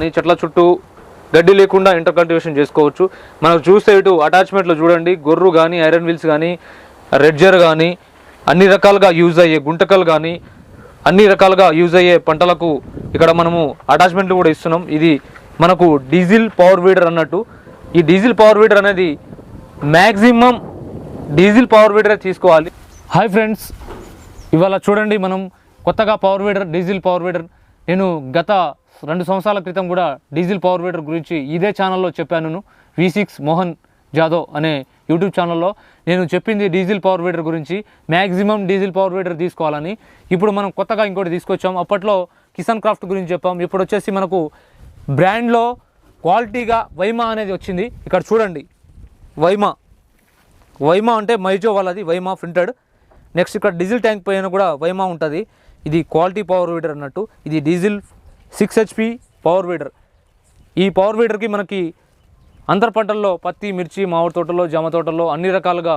కానీ చెట్ల చుట్టూ గడ్డి లేకుండా ఇంటర్ కల్టివేషన్ చేసుకోవచ్చు. మనకు చూస్తే ఇటు అటాచ్మెంట్లో చూడండి గొర్రు కానీ ఐరన్ వీల్స్ కానీ రెడ్జర్ కానీ అన్ని రకాలుగా యూజ్ అయ్యే గుంటకలు కానీ అన్ని రకాలుగా యూజ్ అయ్యే పంటలకు ఇక్కడ మనము అటాచ్మెంట్లు కూడా ఇస్తున్నాం. ఇది మనకు డీజిల్ పవర్ వీడర్ అన్నట్టు. ఈ డీజిల్ పవర్ వీడర్ అనేది మ్యాక్సిమం డీజిల్ పవర్ వీడర్ తీసుకోవాలి. హాయ్ ఫ్రెండ్స్ ఇవాళ చూడండి మనం కొత్తగా power weeder diesel power weeder నేను గత రెండు సంవత్సరాల క్రితం కూడా డీజిల్ పవర్ వేటర్ గురించి ఇదే ఛానల్లో చెప్పాను వి సిక్స్ మోహన్ జాదవ్ అనే యూట్యూబ్ ఛానల్లో నేను చెప్పింది డీజిల్ పవర్ వేటర్ గురించి మ్యాక్సిమం డీజిల్ పవర్ వేటర్ తీసుకోవాలని. ఇప్పుడు మనం కొత్తగా ఇంకోటి తీసుకొచ్చాం. అప్పట్లో కిసాన్ క్రాఫ్ట్ గురించి చెప్పాం. ఇప్పుడు వచ్చేసి మనకు బ్రాండ్లో క్వాలిటీగా వైమా అనేది వచ్చింది. ఇక్కడ చూడండి. వైమా. వైమా అంటే మైజో వాళ్ళది. వైమా ప్రింటెడ్ నెక్స్ట్ ఇక్కడ డీజిల్ ట్యాంక్ పైన కూడా వైమా ఉంటుంది. ఇది క్వాలిటీ పవర్ వీడర్ అన్నట్టు. ఇది diesel six HP power weeder ఈ పవర్ వీడర్కి మనకి అంతర పంటల్లో పత్తి మిర్చి మామిడి తోటల్లో జామ తోటల్లో అన్ని రకాలుగా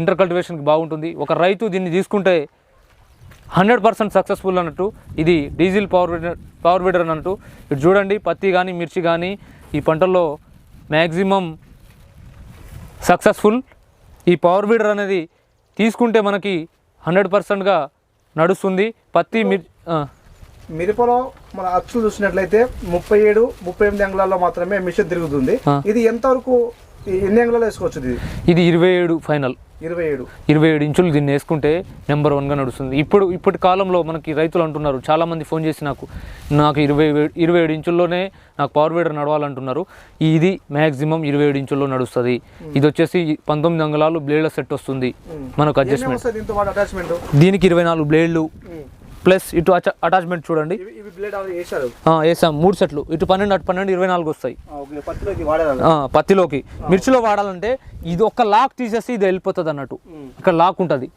ఇంటర్ కల్టివేషన్కి బాగుంటుంది. ఒక రైతు దీన్ని తీసుకుంటే హండ్రెడ్ పర్సెంట్ సక్సెస్ఫుల్ అన్నట్టు ఇది diesel power weeder power weeder అన్నట్టు. ఇటు చూడండి పత్తి కానీ మిర్చి కానీ ఈ పంటల్లో మ్యాక్సిమం సక్సెస్ఫుల్. ఈ పవర్ వీడర్ అనేది తీసుకుంటే మనకి హండ్రెడ్ పర్సెంట్గా నడుస్తుంది. పత్తి మిర్ మిరపలో మన అచ్చు చూసినట్లయితే ముప్పై ఏడు ముప్పై ఎనిమిది అంగుళాల్లో మాత్రమే మిషన్ తిరుగుతుంది. ఇది ఎంతవరకు ఎన్ని అంగుళాలు వేసుకోవచ్చు ఇది? ఇది ఇరవై ఏడు ఫైనల్. ఇరవై ఏడు. ఇరవై ఏడు ఇంచులు దీన్ని వేసుకుంటే నెంబర్ వన్గా నడుస్తుంది. ఇప్పుడు ఇప్పటి కాలంలో మనకి రైతులు అంటున్నారు చాలామంది ఫోన్ చేసి నాకు నాకు ఇరవై ఇరవై ఏడు ఇంచుల్లోనే నాకు పవర్ వీడర్ నడవాలంటున్నారు. ఇది మ్యాక్సిమం ఇరవై ఏడు ఇంచుల్లో నడుస్తుంది. ఇది వచ్చేసి పంతొమ్మిది అంగుళాలు బ్లేడ్ల సెట్ వస్తుంది. మనకు అడ్జస్ట్మెంట్. దీనికి ఇరవై నాలుగు బ్లేడ్లు. ప్లస్ ఇటు అటాచ్మెంట్ చూడండి. వేసాం మూడు సెట్లు. ఇటు పన్నెండు అటు పన్నెండు ఇరవై నాలుగు వస్తాయి. పత్తిలోకి మిర్చిలో వాడాలంటే ఇది ఒక్క లాక్ తీసేసి ఇది వెళ్ళిపోతుంది అన్నట్టు. ఇక్కడ లాక్ ఉంటుంది.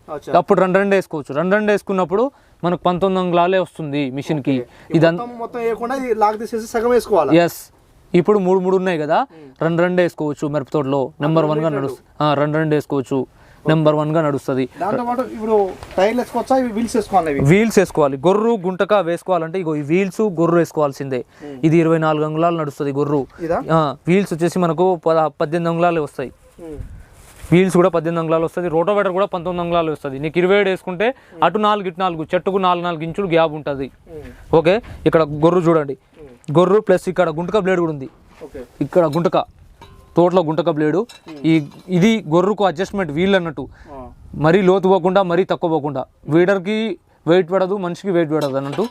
అప్పుడు రెండు రెండు వేసుకోవచ్చు. రెండు రెండు వేసుకున్నప్పుడు మనకు పంతొమ్మిది అంగుళాలే వస్తుంది మిషన్కి. ఇదంతా మొత్తం మొత్తం వేయకుండా ఇది లాక్ తీసేసి సగం వేసుకోవాలి? ఎస్ ఇప్పుడు మూడు మూడు ఉన్నాయి కదా. రెండు రెండు వేసుకోవచ్చు మిరపతోటలో నెంబర్ వన్గా నడుస్తుంది రెండు రెండు వేసుకోవచ్చు. నెంబర్ వన్గా నడుస్తుంది. ఇప్పుడు టైర్లు వేసుకోవచ్చా? వీల్స్ వేసుకోవాలి వీల్స్ వేసుకోవాలి. గొర్రు గుంటక వేసుకోవాలంటే ఇగో ఈ వీల్స్ గొర్రు వేసుకోవాల్సిందే. ఇది ఇరవై నాలుగు అంగుళాలు నడుస్తుంది గొర్రు. వీల్స్ వచ్చేసి మనకు పద పద్దెనిమిది అంగుళాలు వస్తాయి. వీల్స్ కూడా పద్దెనిమిది అంగుళాలు వస్తుంది. రోటోవేటర్ కూడా పంతొమ్మిది అంగుళాలు వస్తుంది. నీకు ఇరవై ఏడు వేసుకుంటే అటు నాలుగు ఇటు నాలుగు చెట్టుకు నాలుగు నాలుగు ఇంచులు గ్యాప్ ఉంటుంది. ఓకే? ఇక్కడ గొర్రు చూడండి. గొర్రు ప్లస్ ఇక్కడ గుంటక బ్లేడ్ కూడా ఉంది. ఇక్కడ గుంటక. తోటలో గుంటక బ్లేడు ఈ ఇది గొర్రుకు అడ్జస్ట్మెంట్ వీల్ అన్నట్టు మరీ లోతు పోకుండా మరీ తక్కువ పోకుండా. వీడర్కి వెయిట్ పడదు మనిషికి వెయిట్ పడదు అన్నట్టు.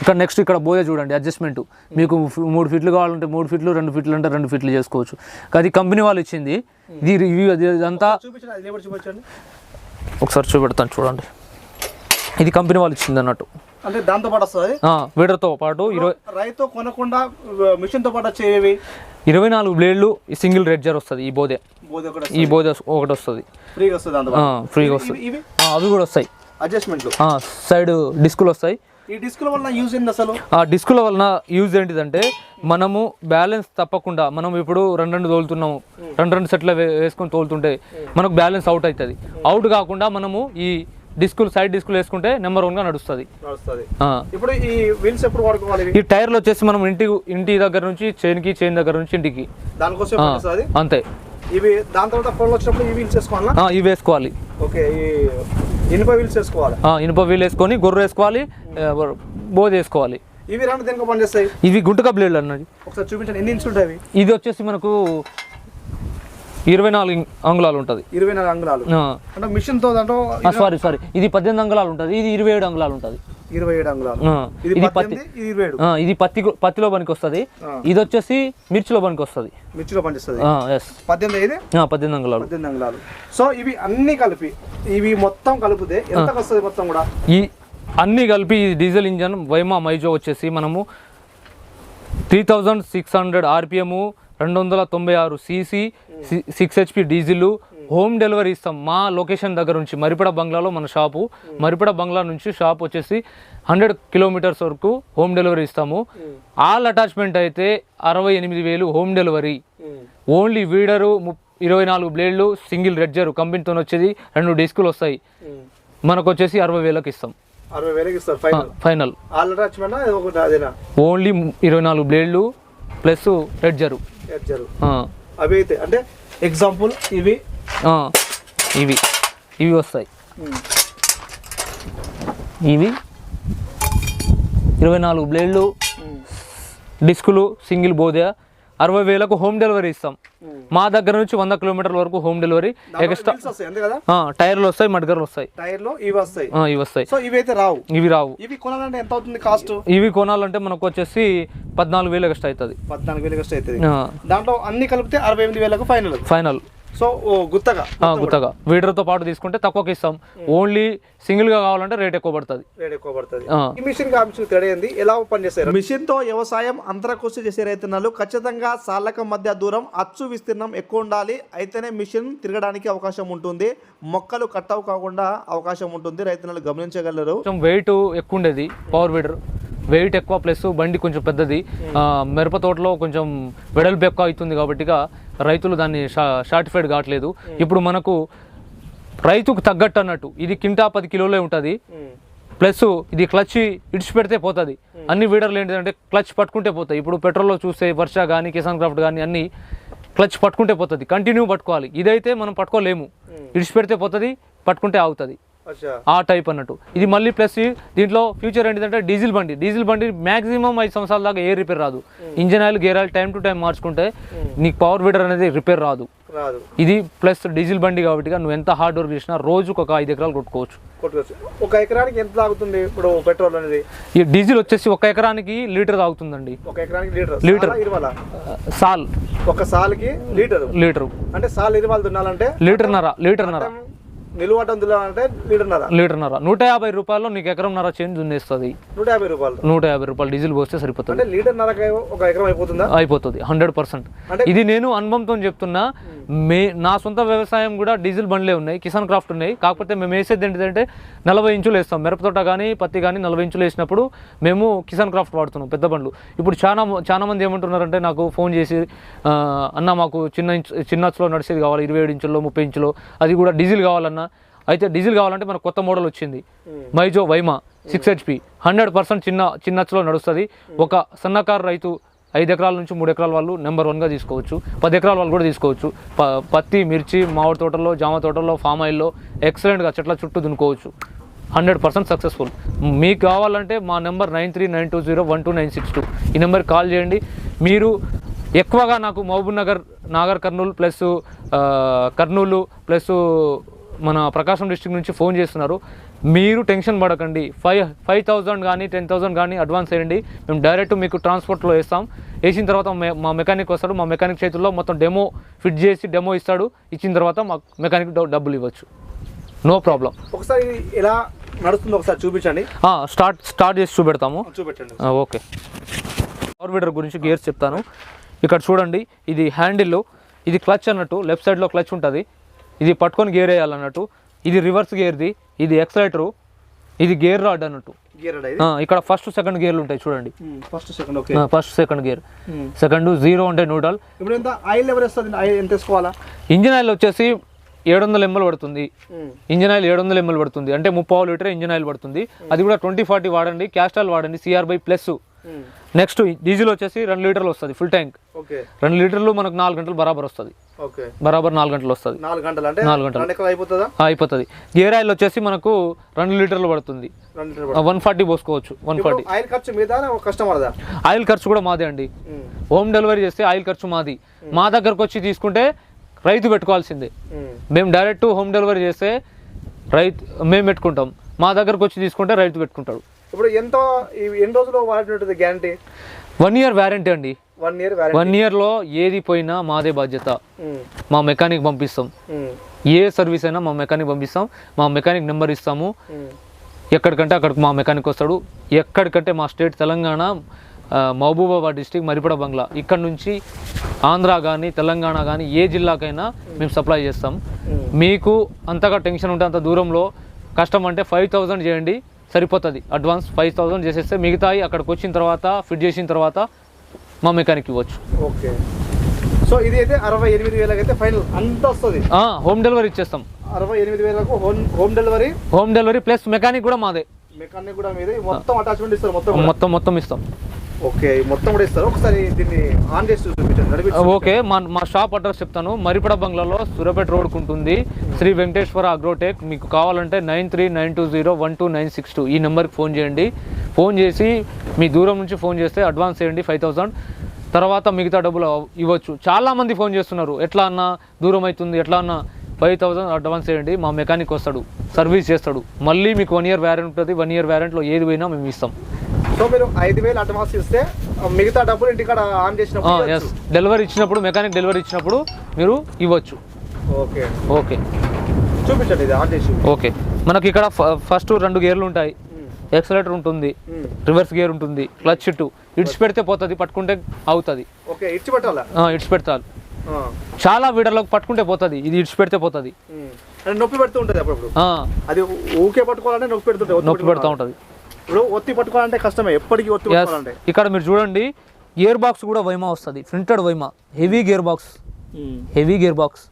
ఇక్కడ నెక్స్ట్ ఇక్కడ బోయ చూడండి అడ్జస్ట్మెంట్ మీకు మూడు ఫీట్లు కావాలంటే మూడు ఫీట్లు రెండు ఫీట్లు అంటే రెండు ఫీట్లు చేసుకోవచ్చు. అది కంపెనీ వాళ్ళు ఇచ్చింది. ఇది రివ్యూ అది ఇదంతా ఒకసారి చూపెడతాను చూడండి. ఇది కంపెనీ వాళ్ళు ఇచ్చింది అన్నట్టు. అంటే దాంతో పాటు వస్తుంది వీడర్తో పాటు ఇరవై రైతు కొనకుండా మిషన్తో పాటు వచ్చేవి? ఇరవై నాలుగు బ్లేడ్లు ఈ సింగిల్ రెడ్జర్ వస్తుంది ఈ బోదే. బోధ ఈ బోదే ఒకటి వస్తుంది. ఫ్రీగా వస్తుంది అవి కూడా వస్తాయి. అడ్జస్ట్మెంట్లు సైడ్ డిస్కులు వస్తాయి. ఈ డిస్కుల వల్ల యూజ్ అసలు? ఆ డిస్కుల వలన యూజ్ ఏంటిదంటే మనము బ్యాలెన్స్ తప్పకుండా మనం ఇప్పుడు రెండు రెండు తోలుతున్నాము. రెండు రెండు సెట్ల వేసుకొని తోలుతుంటే మనకు బ్యాలెన్స్ అవుట్ అవుతుంది. అవుట్ కాకుండా మనము ఈ డిస్కులు సైడ్ డిస్కులు వేసుకుంటే నెంబర్ వన్గా నడుస్తుంది. నడుస్తుంది. ఇప్పుడు ఈ వీల్స్ ఎప్పుడు వాడుకోవాలి? ఈ టైర్లు వచ్చేసి మనం ఇంటి ఇంటి దగ్గర నుంచి చైన్కి చైన్ దగ్గర నుంచి ఇంటికి. దానికోసం అంతే. ఇవి దాని తర్వాత ఫోన్లు వచ్చినప్పుడు ఈ వీల్స్ వేసుకోవాలా? ఇవి వేసుకోవాలి. ఓకే ఈ ఇనుప వీల్స్ వేసుకోవాలి? ఆ, ఇనుప వీల్ వేసుకొని గొర్రె వేసుకోవాలి బోధ వేసుకోవాలి. ఇవి రెండు దేనికో పనిచేస్తాయి? ఇవి గుంటక బ్లేడ్లు అన్నది. ఒకసారి చూపించండి ఎన్ని ఇంచులు ఉంటాయి ఇది వచ్చేసి మనకు ఇరవై నాలుగు అంగుళాలు ఉంటుంది. ఇరవై నాలుగు అంగుళాలు. అంటే మిషన్తో దాంట్లో సారీ సారీ ఇది పద్దెనిమిది అంగుళాలు ఉంటుంది. ఇది ఇరవై ఏడు అంగుళాలు ఉంటుంది. ఇరవై ఏడు అంగుళాలు. ఇది పత్తి ఇది పత్తిలో పనికి వస్తుంది. ఇది వచ్చేసి మిర్చిలో పనికి వస్తుంది. మిర్చిలో పనిచేస్తుంది పద్దెనిమిది ఇది పద్దెనిమిది అంగుళాలు. పద్దెనిమిది అంగుళాలు. సో ఇవి అన్ని కలిపి ఇవి మొత్తం కలిపితే ఎంత వస్తుంది మొత్తం కూడా? ఈ అన్నీ కలిపి ఈ డీజిల్ ఇంజన్ వైమా మైజో వచ్చేసి మనము three thousand six hundred RPM రెండు వందల తొంభై ఆరు CC six HP diesel home delivery ఇస్తాం మా లొకేషన్ దగ్గర నుంచి. మరిపడ బంగ్లాలో మన షాపు. మరిపడ బంగ్లా నుంచి షాప్ వచ్చేసి హండ్రెడ్ కిలోమీటర్స్ వరకు హోమ్ డెలివరీ ఇస్తాము. ఆల్ అటాచ్మెంట్ అయితే అరవై ఎనిమిది వేలు హోమ్ డెలివరీ. ఓన్లీ వీడరు ఇరవై నాలుగు బ్లేడ్లు సింగిల్ రెడ్జర్ కంపెనీతో వచ్చేది రెండు డిస్కులు వస్తాయి. మనకు వచ్చేసి అరవై వేలకు ఇస్తాం. అరవై వేలకి ఇస్తారు final. Final. All attachment only ఇరవై నాలుగు బ్లేడ్లు ప్లస్ రెడ్జరు. ఎడ్జరు అవి అయితే అంటే ఎగ్జాంపుల్ ఇవి. ఇవి. ఇవి వస్తాయి. ఇవి. ఇరవై నాలుగు బ్లేడ్లు డిస్కులు సింగిల్ బోధ అరవై వేలకు హోమ్ డెలివరీ ఇస్తాం. మా దగ్గర నుంచి వంద కిలోమీటర్ల వరకు హోమ్ డెలివరీ ఎక్స్ట్రా. టైర్లు వస్తాయి మడ్గర్లు వస్తాయి. టైర్లో ఇవి వస్తాయి. ఇవి వస్తాయి. సో ఇవి అయితే రావు? ఇవి రావు. ఇవి కొనాలంటే ఎంత అవుతుంది కాస్ట్? ఇవి కొనాలంటే మనకు వచ్చేసి పద్నాలుగు వేలు ఎక్స్ట్రా అవుతుంది. పద్నాలుగు వేలు కష్ట అవుతుంది. దాంట్లో అన్ని కలిపితే అరవై ఎనిమిది వేలకు ఫైనల్ ఫైనల్ సో ఓ గుత్తగా. గుత్తగా. వీడర్తో పాటు తీసుకుంటే తక్కువకి ఇస్తాం. ఓన్లీ సింగిల్గా కావాలంటే రేట్ ఎక్కువ పడుతుంది. రేట్ ఎక్కువ పడుతుంది. ఈ మిషన్ తేడా ఏంది? ఎలా పనిచేస్తారు మిషన్తో వ్యవసాయం అంతర కృషి చేసే రైతన్నలు ఖచ్చితంగా సార్లక మధ్య దూరం అచ్చు విస్తీర్ణం ఎక్కువ ఉండాలి. అయితేనే మిషన్ తిరగడానికి అవకాశం ఉంటుంది. మొక్కలు కట్టవు కాకుండా అవకాశం ఉంటుంది. రైతన్నలు గమనించగలరు. కొంచెం వెయిట్ ఎక్కువ ఉండేది పవర్ వీడర్ వెయిట్ ఎక్కువ ప్లస్ బండి కొంచెం పెద్దది. మిరప తోటలో కొంచెం వెడల్పు ఎక్కువ అవుతుంది కాబట్టి ఇక రైతులు దాన్ని షార్టిఫైడ్ కావట్లేదు. ఇప్పుడు మనకు రైతుకు తగ్గట్టు అన్నట్టు ఇది కింటా పది కిలోలే ఉంటుంది. ప్లస్ ఇది క్లచ్ ఇడిచి పెడితే పోతుంది అన్ని వీడర్లు ఏంటంటే క్లచ్ పట్టుకుంటే పోతాయి. ఇప్పుడు పెట్రోల్లో చూస్తే వర్ష కానీ కిసాన్ క్రాఫ్ట్ కానీ అన్ని క్లచ్ పట్టుకుంటే పోతుంది. కంటిన్యూ పట్టుకోవాలి. ఇదైతే మనం పట్టుకోలేము. ఇడిచి పెడితే పోతుంది పట్టుకుంటే ఆగుతుంది. ఆ టైప్ అన్నట్టు. ఇది మళ్ళీ ప్లస్ దీంట్లో ఫ్యూచర్ ఏంటిదంటే డీజిల్ బండి. డీజిల్ బండి మాక్సిమం ఐదు సంవత్సరాల దాకా ఏ రిపేర్ రాదు. Engine oil gear oil time to time మార్చుకుంటే నీకు పవర్ వీడర్ అనేది రిపేర్ రాదు. ఇది ప్లస్ డీజిల్ బండి కాబట్టి నువ్వు ఎంత హార్డ్ వర్క్ చేసినా రోజుకు ఒక ఐదు ఎకరాలు కొట్టుకోవచ్చు. ఒక ఎకరానికి ఎంత తాగుతుంది ఇప్పుడు పెట్రోల్ అనేది? ఈ డీజిల్ వచ్చేసి ఒక ఎకరానికి లీటర్ తాగుతుందండి. ఒక ఎకరానికి లీటర్. లీటర్. సాల్. ఒక సాల్కి లీటర్. లీటరు. అంటే సాల్ ఇరవాలి దున్నాలంటే లీటర్నర లీటర్నర నిలువటం లీటర్నర. నూట యాభై రూపాయల్లో నీకు ఎకరంన్నర చేంజ్ దున్నేస్తుంది నూట యాభై రూపాయలు నూట యాభై రూపాయలు డీజిల్ పోస్తే సరిపోతుంది. అంటే లీటర్న్నరకి ఒక ఎకరం అయిపోతుందా? అయిపోతుంది. Hundred percent. ఇది నేను అనుభవంతో చెప్తున్నా మే నా సొంత వ్యవసాయం కూడా డీజిల్ బండ్లే ఉన్నాయి కిసాన్ క్రాఫ్ట్ ఉన్నాయి. కాకపోతే మేము వేసేది ఏంటంటే నలభై ఇంచులు వేస్తాం. మిరపతోట కానీ పత్తి కానీ నలభై ఇంచులు వేసినప్పుడు మేము కిసాన్ క్రాఫ్ట్ వాడుతున్నాం పెద్ద బండ్లు. ఇప్పుడు చాలా చాలా మంది ఏమంటున్నారంటే నాకు ఫోన్ చేసి అన్న మాకు చిన్న ఇంచు చిన్నచ్చులో నడిచేది కావాలి ఇరవై ఏడు ఇంచుల్లో ముప్పై ఇంచులో అది కూడా డీజిల్ కావాలన్నా అయితే డీజిల్ కావాలంటే మనకు కొత్త మోడల్ వచ్చింది. మైజో వైమా సిక్స్ హెచ్పి హండ్రెడ్ పర్సెంట్ చిన్న చిన్నచ్చులో నడుస్తుంది. ఒక సన్నకారు రైతు ఐదు ఎకరాల నుంచి మూడు ఎకరాల వాళ్ళు నెంబర్ వన్గా తీసుకోవచ్చు. పది ఎకరాల వాళ్ళు కూడా తీసుకోవచ్చు. ప పత్తి మిర్చి మామిడి తోటల్లో జామ తోటల్లో ఫామ్ ఆయిల్లో ఎక్సలెంట్గా చెట్ల చుట్టూ దున్నుకోవచ్చు. Hundred percent successful. మీకు కావాలంటే మా number nine three nine two zero one two nine six two. ఈ నెంబర్కి కాల్ చేయండి. మీరు ఎక్కువగా నాకు Mahabubnagar Nagar Kurnool plus Kurnool plus మన ప్రకాశం డిస్ట్రిక్ట్ నుంచి ఫోన్ చేస్తున్నారు. మీరు టెన్షన్ పడకండి. ఫైవ్ ఫైవ్ థౌజండ్ కానీ టెన్ థౌసండ్ కానీ అడ్వాన్స్ వేయండి. మేము డైరెక్ట్ మీకు ట్రాన్స్పోర్ట్లో వేస్తాం. వేసిన తర్వాత మే- మా మెకానిక్ వస్తాడు. మా మెకానిక్ చేతుల్లో మొత్తం డెమో ఫిట్ చేసి డెమో ఇస్తాడు. ఇచ్చిన తర్వాత మా మెకానిక్ డబ్బులు ఇవ్వచ్చు. No problem. ఒకసారి ఎలా నడుస్తుందో ఒకసారి చూపించండి. స్టార్ట్ స్టార్ట్ చేసి చూపెడతాము. చూపెట్టండి. ఓకే. పవర్ వీడర్ గురించి గేర్స్ చెప్తాను. ఇక్కడ చూడండి ఇది హ్యాండిల్. ఇది క్లచ్ అన్నట్టు లెఫ్ట్ సైడ్లో క్లచ్ ఉంటుంది. ఇది పట్టుకొని గేర్ వేయాలన్నట్టు. ఇది రివర్స్ గేర్ది ఇది ఎక్సలైటరు ఇది గేర్ రాడ్ అన్నట్టు. ఇక్కడ ఫస్ట్ సెకండ్ గేర్లు ఉంటాయి చూడండి. First second okay. First second gear. Second zero neutral. ఇప్పుడు ఎంత? ఆయిల్ ఎవరు వస్తుంది ఆయిల్ ఎంత వేసుకోవాలా? ఇంజిన్ ఆయిల్ వచ్చేసి ఏడు వందల ఎంఎల్ పడుతుంది. ఇంజిన్ ఆయిల్ ఏడు వందల ఎంఎల్ పడుతుంది. అంటే ముప్పై లీటర్ ఇంజిన్ ఆయిల్ పడుతుంది. అది కూడా ట్వంటీ ఫార్టీ వాడండి క్యాస్టాల్ వాడండి CR B plus. Next diesel వచ్చేసి రెండు లీటర్లు వస్తుంది ఫుల్ ట్యాంక్. రెండు లీటర్లు మనకు నాలుగు గంటలు బరాబర్ వస్తుంది. బరాబర్ నాలుగు గంటలు వస్తుంది. నాలుగు గంటలు అంటే నాలుగు గంటలు. అయిపోతుందా? అయిపోతుంది. గేర్ ఆయిల్ వచ్చేసి మనకు రెండు లీటర్లు పడుతుంది. వన్ ఫార్టీ పోసుకోవచ్చు వన్ ఫార్టీ. ఆయిల్ ఖర్చు మీద కస్టమర్దా? ఆయిల్ ఖర్చు కూడా మాదే అండి. హోమ్ డెలివరీ చేస్తే ఆయిల్ ఖర్చు మాది. మా దగ్గరకు వచ్చి తీసుకుంటే రైతు పెట్టుకోవాల్సిందే. మేము డైరెక్ట్ హోమ్ డెలివరీ చేస్తే రైతు మేము పెట్టుకుంటాం. మా దగ్గరకు వచ్చి తీసుకుంటే రైతు పెట్టుకుంటాడు. ఇప్పుడు ఎంత ఎన్ని రోజులు వాడినట్టుంది గ్యారంటీ? వన్ ఇయర్ వ్యారంటీ అండి. వన్ ఇయర్ వన్ ఇయర్లో ఏది పోయినా మాదే బాధ్యత. మా మెకానిక్ పంపిస్తాం. ఏ సర్వీస్ అయినా మా మెకానిక్ పంపిస్తాం. మా మెకానిక్ నెంబర్ ఇస్తాము. ఎక్కడికంటే అక్కడికి మా మెకానిక్ వస్తాడు. ఎక్కడికంటే మా స్టేట్ తెలంగాణ మహబూబాబాద్ డిస్టిక్ మరిపడ బంగ్లా. ఇక్కడ నుంచి ఆంధ్ర కానీ తెలంగాణ కానీ ఏ జిల్లాకైనా మేము సప్లై చేస్తాం. మీకు అంతగా టెన్షన్ ఉంటే అంత దూరంలో కష్టం అంటే ఫైవ్ థౌజండ్ చేయండి సరిపోతుంది. అడ్వాన్స్ ఫైవ్ థౌజండ్ చేసేస్తే మిగతాయి అక్కడికి వచ్చిన తర్వాత ఫిట్ చేసిన తర్వాత మా మెకానిక్ ఇవ్వచ్చు. ఓకే. సో ఇది అయితే అరవై ఎనిమిది వేలకు అయితే ఫైనల్. అంత వస్తుంది. హోమ్ డెలివరీ ఇచ్చేస్తాం. అరవై ఎనిమిది వేలకు home home delivery? Home delivery plus mechanic కూడా మాదే. మెకానిక్ కూడా మీద. మొత్తం అటాచ్మెంట్ ఇస్తారు మొత్తం మొత్తం మొత్తం ఇస్తాం. ఓకే మొత్తం కూడా ఇస్తారు? ఒకసారి దీన్ని ఆన్ చేసి చూపించండి. ఓకే మా మా షాప్ అడ్రస్ చెప్తాను. మరిపడ బంగ్లాలో సూర్యాపేట రోడ్కి ఉంటుంది. శ్రీ వెంకటేశ్వర అగ్రోటెక్. మీకు కావాలంటే nine three nine two zero one two nine six two ఈ నెంబర్కి ఫోన్ చేయండి. ఫోన్ చేసి మీ దూరం నుంచి ఫోన్ చేస్తే అడ్వాన్స్ చేయండి ఫైవ్ థౌసండ్. తర్వాత మిగతా డబ్బులు ఇవ్వచ్చు. చాలామంది ఫోన్ చేస్తున్నారు. ఎట్లా అన్నా దూరం అవుతుంది ఎట్లా అన్నా ఫైవ్ థౌసండ్ అడ్వాన్స్ చేయండి. మా మెకానిక్ వస్తాడు సర్వీస్ చేస్తాడు. మళ్ళీ మీకు వన్ ఇయర్ వ్యారెంట్ ఉంటుంది. వన్ ఇయర్ వ్యారెంట్లో ఏది పోయినా మేము ఇస్తాం. సో మీరు ఐదు వేలు అడ్వాన్స్ ఇస్తే మిగతా డబ్బులు ఇంటికాడ ఆన్ చేసినప్పుడు డెలివరీ ఇచ్చినప్పుడు మెకానిక్ డెలివరీ ఇచ్చినప్పుడు మీరు ఇవ్వచ్చు. ఓకే. ఓకే. చూపించండి ఇది ఆన్ చేసి. ఓకే. మనకి ఇక్కడ ఫస్ట్ రెండు గేర్లు ఉంటాయి. ఎక్సలేటర్ ఉంటుంది. రివర్స్ గేర్ ఉంటుంది క్లచ్ చుట్టూ ఇడ్స్ పెడితే పోతుంది పట్టుకుంటే అవుతుంది. ఓకే ఇచ్చి పెట్టాలా? ఇడ్స్ పెడతారు. ఆ. చాలా వీడర్లకు పట్టుకుంటే పోతుంది ఇది ఇడ్స్ పెడితే పోతుంది. నొప్పి పెడుతూ ఉంటుంది అప్పుడప్పుడు? అది ఊకే పట్టుకోవాలంటే నొప్పి పెడుతుంటే నొప్పి పెడతా. ఉంటుంది. ఇప్పుడు ఒత్తి పట్టుకోవాలంటే కష్టమే ఎప్పటికీ ఒత్తి పట్టుకోవాలంటే. ఇక్కడ మీరు చూడండి గేర్ బాక్స్ కూడా వైమా వస్తుంది printed వైమా heavy gear box heavy gear box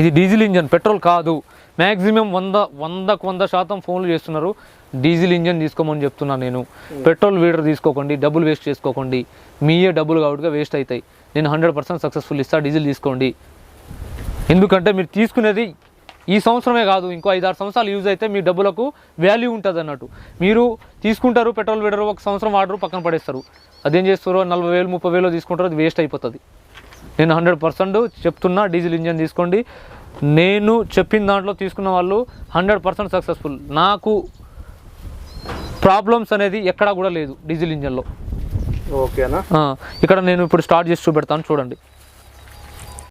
ఇది డీజిల్ ఇంజన్ పెట్రోల్ కాదు. మ్యాక్సిమం వంద వందకు వంద శాతం ఫోన్లు చేస్తున్నారు. డీజిల్ ఇంజన్ తీసుకోమని చెప్తున్నాను నేను. పెట్రోల్ వీడర్ తీసుకోకండి డబ్బులు వేస్ట్ చేసుకోకండి. మీయే డబ్బులు కాబట్టి వేస్ట్ అవుతాయి. నేను హండ్రెడ్ పర్సెంట్ సక్సెస్ఫుల్ ఇస్తా డీజిల్ తీసుకోండి. ఎందుకంటే మీరు తీసుకునేది ఈ సంవత్సరమే కాదు ఇంకో ఐదారు సంవత్సరాలు యూజ్ అయితే మీ డబ్బులకు వాల్యూ ఉంటుంది అన్నట్టు. మీరు తీసుకుంటారు పెట్రోల్ వీడర్ ఒక సంవత్సరం వాడరు పక్కన పడేస్తారు. అదేం చేస్తారో నలభై వేలు ముప్పై వేలు తీసుకుంటారో అది వేస్ట్ అయిపోతుంది. నేను హండ్రెడ్ పర్సెంట్ చెప్తున్నా డీజిల్ ఇంజన్ తీసుకోండి. నేను చెప్పిన దాంట్లో తీసుకున్న వాళ్ళు హండ్రెడ్ పర్సెంట్ సక్సెస్ఫుల్ నాకు ప్రాబ్లమ్స్ అనేది ఎక్కడా కూడా లేదు డీజిల్ ఇంజన్లో. ఓకేనా? ఇక్కడ నేను ఇప్పుడు స్టార్ట్ చేసి చూపెడతాను చూడండి.